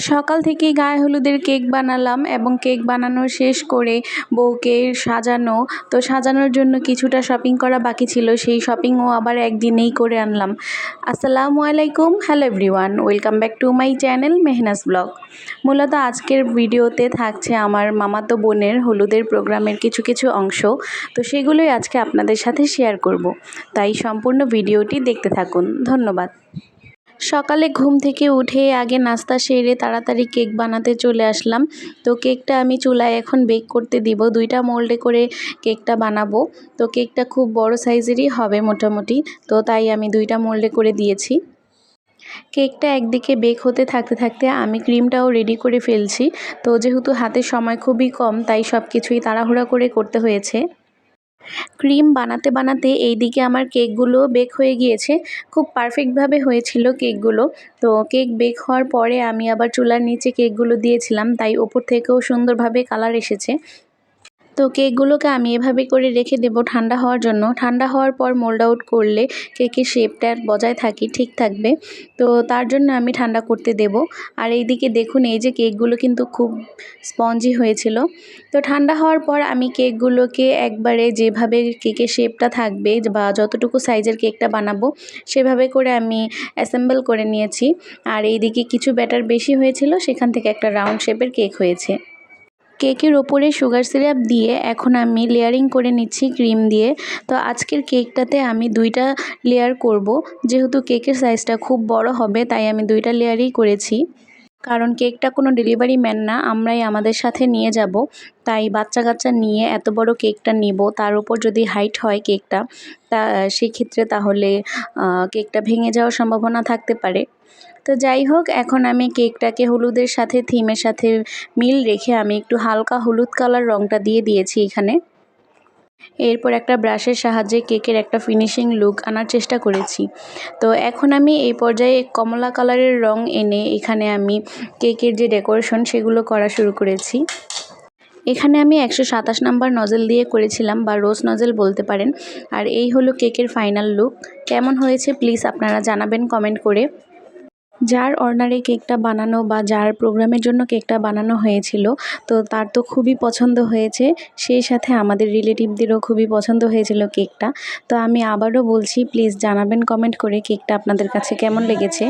সকাল থেকেই গায়ে হলুদের কেক বানালাম এবং কেক বানানো শেষ করে বউকে সাজানো। তো সাজানোর জন্য কিছুটা শপিং করা বাকি ছিল, সেই শপিংও আবার একদিনেই করে আনলাম। আসসালামু আলাইকুম hello everyone welcome back to my channel Mehnaz blog মূলত আজকের ভিডিওতে থাকছে আমার মামাতো বোনের হলুদের প্রোগ্রামের কিছু কিছু অংশ, তো সেগুলোই আজকে আপনাদের সাথে শেয়ার করব। তাই সম্পূর্ণ ভিডিওটি দেখতে থাকুন। ধন্যবাদ। সকালে ঘুম থেকে উঠে আগে নাস্তা সেরে তাড়াতাড়ি কেক বানাতে চলে আসলাম। তো কেকটা আমি চুলায় এখন বেক করতে দিব। দুইটা মোল্ডে করে কেকটা বানাবো। তো কেকটা খুব বড় সাইজেরই হবে মোটামুটি। তো তাই আমি দুইটা মোল্ডে করে দিয়েছি। কেকটা একদিকে বেক হতে থাকতে থাকতে আমি ক্রিমটাও রেডি করে ফেলছি। তো যেহেতু হাতে সময় খুবই কম, তাই সব কিছুই তাড়াহুড়া করে করতে হয়েছে। ক্রিম বানাতে বানাতে এই দিকে আমার কেকগুলো বেক হয়ে গিয়েছে। খুব পারফেক্টভাবে হয়েছিল কেকগুলো। তো কেক বেক হওয়ার পরে আমি আবার চুলার নিচে কেকগুলো দিয়েছিলাম, তাই ওপর থেকেও সুন্দরভাবে কালার এসেছে। তো কেকগুলোকে আমি এভাবে করে রেখে দেব ঠান্ডা হওয়ার জন্য। ঠান্ডা হওয়ার পর মোল্ড আউট করলে কেকের শেপটা বজায় থাকি, ঠিক থাকবে। তো তার জন্য আমি ঠান্ডা করতে দেব। আর এইদিকে দেখুন, এই যে কেকগুলো কিন্তু খুব স্পঞ্জি হয়েছিল। তো ঠান্ডা হওয়ার পর আমি কেকগুলোকে একবারে যেভাবে কেকের শেপটা থাকবে বা যতটুকু সাইজের কেকটা বানাবো, সেভাবে করে আমি অ্যাসেম্বল করে নিয়েছি। আর এইদিকে কিছু ব্যাটার বেশি হয়েছিল, সেখান থেকে একটা রাউন্ড শেপের কেক হয়েছে। কেকের ওপরে সুগার সিরাপ দিয়ে এখন আমি লেয়ারিং করে নিচ্ছি ক্রিম দিয়ে। তো আজকের কেকটাতে আমি দুইটা লেয়ার করব। যেহেতু কেকের সাইজটা খুব বড় হবে, তাই আমি দুইটা লেয়ারই করেছি। কারণ কেকটা কোনো ডেলিভারি ম্যান না, আমরাই আমাদের সাথে নিয়ে যাব। তাই বাচ্চা কাচ্চা নিয়ে এত বড় কেকটা নিব, তার উপর যদি হাইট হয় কেকটা, তা, সেক্ষেত্রে তাহলে কেকটা ভেঙে যাওয়ার সম্ভাবনা থাকতে পারে। তো যাই হোক, এখন আমি কেকটাকে হলুদের সাথে, থিমের সাথে মিল রেখে আমি একটু হালকা হলুদ কালার রঙটা দিয়ে দিয়েছি এখানে। এরপর একটা ব্রাশের সাহায্যে কেকের একটা ফিনিশিং লুক আনার চেষ্টা করেছি। তো এখন আমি এই পর্যায়ে কমলা কালারের রং এনে এখানে আমি কেকের যে ডেকোরেশন সেগুলো করা শুরু করেছি। এখানে আমি একশো সাতাশ নাম্বার নজেল দিয়ে করেছিলাম, বা রোজ নজেল বলতে পারেন। আর এই হলো কেকের ফাইনাল লুক। কেমন হয়েছে প্লিজ আপনারা জানাবেন কমেন্ট করে। যার অর্ডারে কেকটা বানানো বা যার প্রোগ্রামের জন্য কেকটা বানানো হয়েছিল, তো তার তো খুবই পছন্দ হয়েছে। সেই সাথে আমাদের রিলেটিভদেরও খুবই পছন্দ হয়েছিল কেকটা। তো আমি আবারও বলছি, প্লিজ জানাবেন কমেন্ট করে কেকটা আপনাদের কাছে কেমন লেগেছে।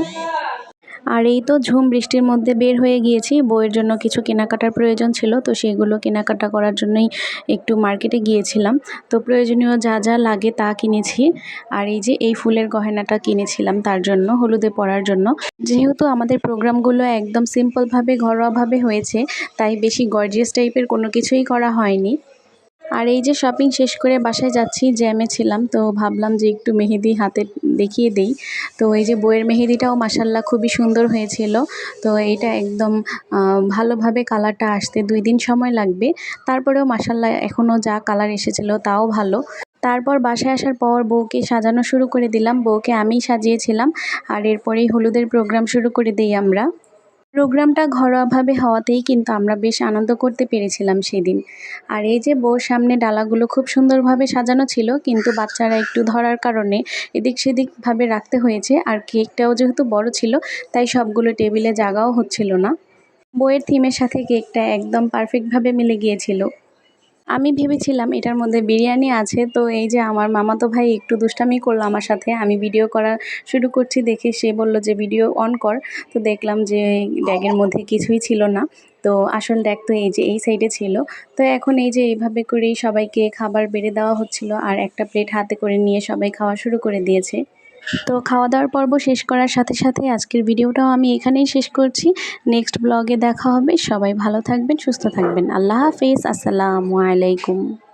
আর এই তো ঝুম বৃষ্টির মধ্যে বের হয়ে গিয়েছি। বইয়ের জন্য কিছু কেনাকাটার প্রয়োজন ছিল, তো সেগুলো কেনাকাটা করার জন্যই একটু মার্কেটে গিয়েছিলাম। তো প্রয়োজনীয় যা যা লাগে তা কিনেছি। আর এই যে এই ফুলের গয়নাটা কিনেছিলাম তার জন্য, হলুদে পরার জন্য। যেহেতু আমাদের প্রোগ্রামগুলো একদম সিম্পলভাবে ঘরোয়াভাবে হয়েছে, তাই বেশি গর্জিয়াস টাইপের কোনো কিছুই করা হয়নি। আর এই যে শপিং শেষ করে বাসায় যাচ্ছি জ্যামে ছিলাম, তো ভাবলাম যে একটু মেহেদি হাতে দেখিয়ে দিই। তো এই যে বইয়ের মেহেদিটাও মাসাল্লাহ খুবই সুন্দর হয়েছিল। তো এটা একদম ভালোভাবে কালারটা আসতে দুই দিন সময় লাগবে। তারপরেও মাসাল্লাহ এখনও যা কালার এসেছিল তাও ভালো। তারপর বাসায় আসার পর বউকে সাজানো শুরু করে দিলাম। বউকে আমিই সাজিয়েছিলাম। আর এরপরেই হলুদের প্রোগ্রাম শুরু করে দিই আমরা। প্রোগ্রামটা ঘরোয়াভাবে হওয়াতেই কিন্তু আমরা বেশ আনন্দ করতে পেরেছিলাম সেদিন। আর এই যে বউর সামনে ডালাগুলো খুব সুন্দরভাবে সাজানো ছিল, কিন্তু বাচ্চারা একটু ধরার কারণে এদিক সেদিকভাবে রাখতে হয়েছে, আর কেকটাও যেহেতু বড় ছিল, তাই সবগুলো টেবিলে জাগাও হচ্ছিল না। বইয়ের থিমের সাথে কেকটা একদম পারফেক্টভাবে মিলে গিয়েছিল। আমি ভেবেছিলাম এটার মধ্যে বিরিয়ানি আছে, তো এই যে আমার মামাতো ভাই একটু দুষ্টামি করল আমার সাথে, আমি ভিডিও করা শুরু করছি দেখে সে বলল যে ভিডিও অন কর, তো দেখলাম যে ব্যাগের মধ্যে কিছুই ছিল না, তো আসল ড্যাগ তো এই যে এই সাইডে ছিল, তো এখন এই যে এইভাবে করেই সবাইকে খাবার বেড়ে দেওয়া হচ্ছিল আর একটা প্লেট হাতে করে নিয়ে সবাই খাওয়া শুরু করে দিয়েছে। তো খাওয়া দাওয়ার পর্ব শেষ করার সাথে সাথে আজকের ভিডিওটাও আমি এখানেই শেষ করছি। নেক্সট ব্লগে দেখা হবে। সবাই ভালো থাকবেন, সুস্থ থাকবেন। আল্লাহ হাফেজ। আসসালামু আলাইকুম।